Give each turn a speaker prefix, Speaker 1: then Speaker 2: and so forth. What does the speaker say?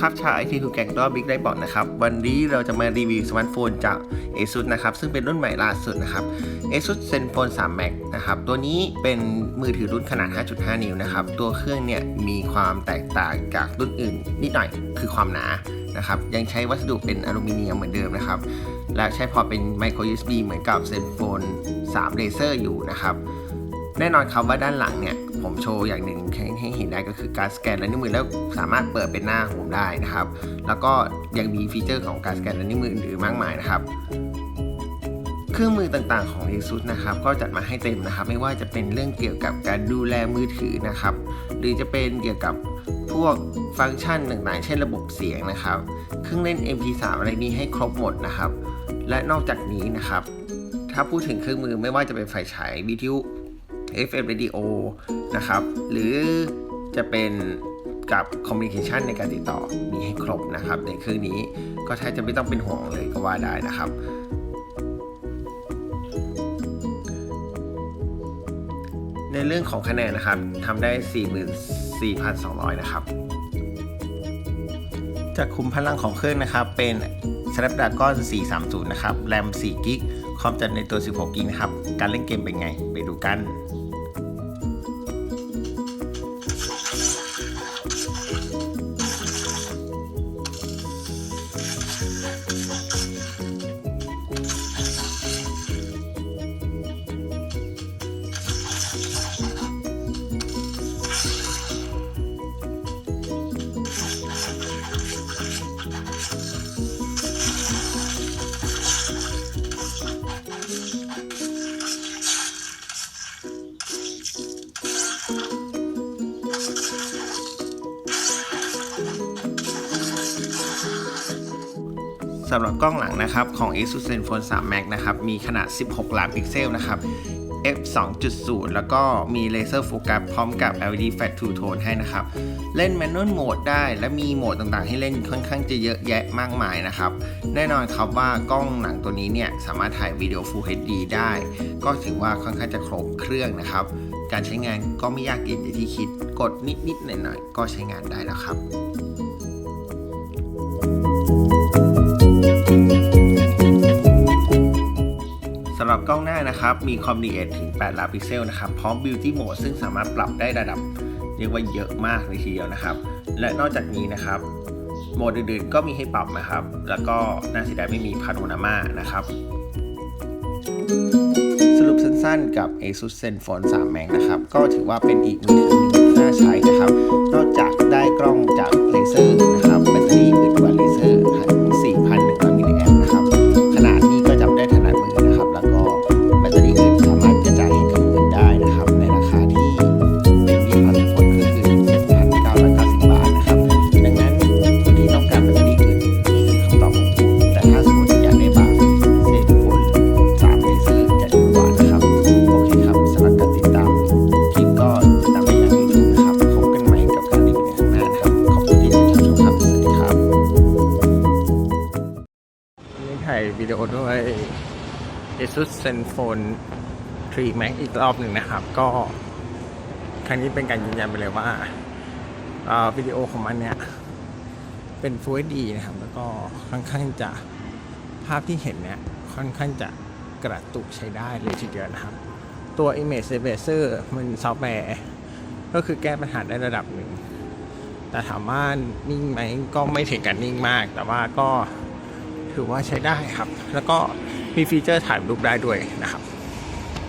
Speaker 1: ครับชาวไอทีทูแกงดอบิ๊กได้บอกนะครับ วันนี้เราจะมารีวิวสมาร์ทโฟนจาก ASUS นะครับ ซึ่งเป็นรุ่นใหม่ล่าสุดนะครับ ASUS ZenFone 3 Max นะครับ ตัวนี้เป็นมือถือรุ่นขนาด 5.5 นิ้วนะครับ ตัวเครื่องเนี่ยมีความแตกต่างจากรุ่นอื่น นิดหน่อยคือความหนานะครับยังใช้วัสดุเป็นอลูมิเนียมเหมือนเดิมนะครับ และใช้พอเป็น micro USB เหมือนกับ ZenFone 3 Laser อยู่นะครับ แน่นอนครับว่าด้านหลังเนี่ย ผมโชว์อย่างหนึ่งให้เห็นได้ก็คือการสแกนลายนิ้วมือแล้วสามารถเปิดเป็นหน้าโฮมได้นะครับ แล้วก็ยังมีฟีเจอร์ของการสแกนลายนิ้วมืออื่นๆมากมายนะครับเครื่องมือต่างๆของ ASUS นะครับก็จัดมาให้เต็มนะครับ ไม่ว่าจะเป็นเรื่องเกี่ยวกับการดูแลมือถือนะครับ หรือจะเป็นเกี่ยวกับพวกฟังก์ชันต่างๆ เช่นระบบเสียงนะครับ เครื่องเล่น MP3 อะไรนี้ให้ครบหมดนะครับ และนอกจากนี้นะครับ ถ้าพูดถึงเครื่องมือไม่ว่าจะเป็นไฟฉายวิทยุ FM Radio นะครับ หรือจะเป็นกับคอมมิวนิเคชันในการติดต่อมีให้ครบนะครับ ในเครื่องนี้ก็แทบจะไม่ต้องเป็นห่วงเลยก็ว่าได้นะครับ ในเรื่องของคะแนนนะครับทำได้ 44,200 นะครับ จากคุมพลังของเครื่องนะครับเป็น Snapdragon 430 นะครับแรม4กิก คอมจัดในตัว 16 กิกนะครับ การเล่นเกมเป็นไง ไปดูกัน สำหรับกล้องหลังนะครับของ ASUS ZenFone 3 Max นะครับมีขนาด 16 ล้านพิกเซลนะครับ f 2.0 แล้วก็มีเลเซอร์โฟกัสพร้อมกับ LED Flat Two Tone ให้นะครับ เล่น Manual Mode ได้และมีโหมดต่างๆ ให้เล่นค่อนข้างจะเยอะแยะมากมายนะครับ แน่นอนครับว่ากล้องหนังตัวนี้เนี่ย สามารถถ่ายวิดีโอ Full HD ได้ ก็ถือว่าค่อนข้างจะครบเครื่องนะครับ การใช้งานก็ไม่ยากเย็นอย่างที่คิด กดนิดๆหน่อยๆก็ใช้งานได้แล้วครับ นะครับ มีความละเอียดถึง 8 ล้านพิกเซลนะครับ พร้อม Beauty Mode ซึ่งสามารถปรับได้ระดับเรียกว่าเยอะมากเลยทีเดียวนะครับ และนอกจากนี้นะครับโหมดอื่นๆก็มีให้ปรับนะครับ แล้วก็น่าเสียดายไม่มีพาโนรามานะครับ สรุปสั้นๆกับ ASUS ZenFone 3 Max นะครับ ก็ถือว่าเป็นอีกมือถือ วิดีโอด้วย ASUS ZenFone 3 Max อีกรอบหนึ่งนะครับ ก็ ครั้งนี้เป็นการยืนยันไปเลยว่าวิดีโอของมันเนี่ย เป็น Full HD นะครับ แล้วก็ค่อนข้างจะภาพที่เห็นเนี่ยค่อนข้างจะกระตุกใช้ได้เลยทีเดียวนะครับ ตัว Image Eraser มันซอฟต์แวร์ก็คือแก้ปัญหาได้ระดับหนึ่ง แต่ถามว่านิ่งไหมก็ไม่ถึงกับนิ่งมาก แต่ว่าก็ ถือว่าใช้ได้ครับ แล้วก็มีฟีเจอร์ถ่ายรูปได้ด้วยนะครับ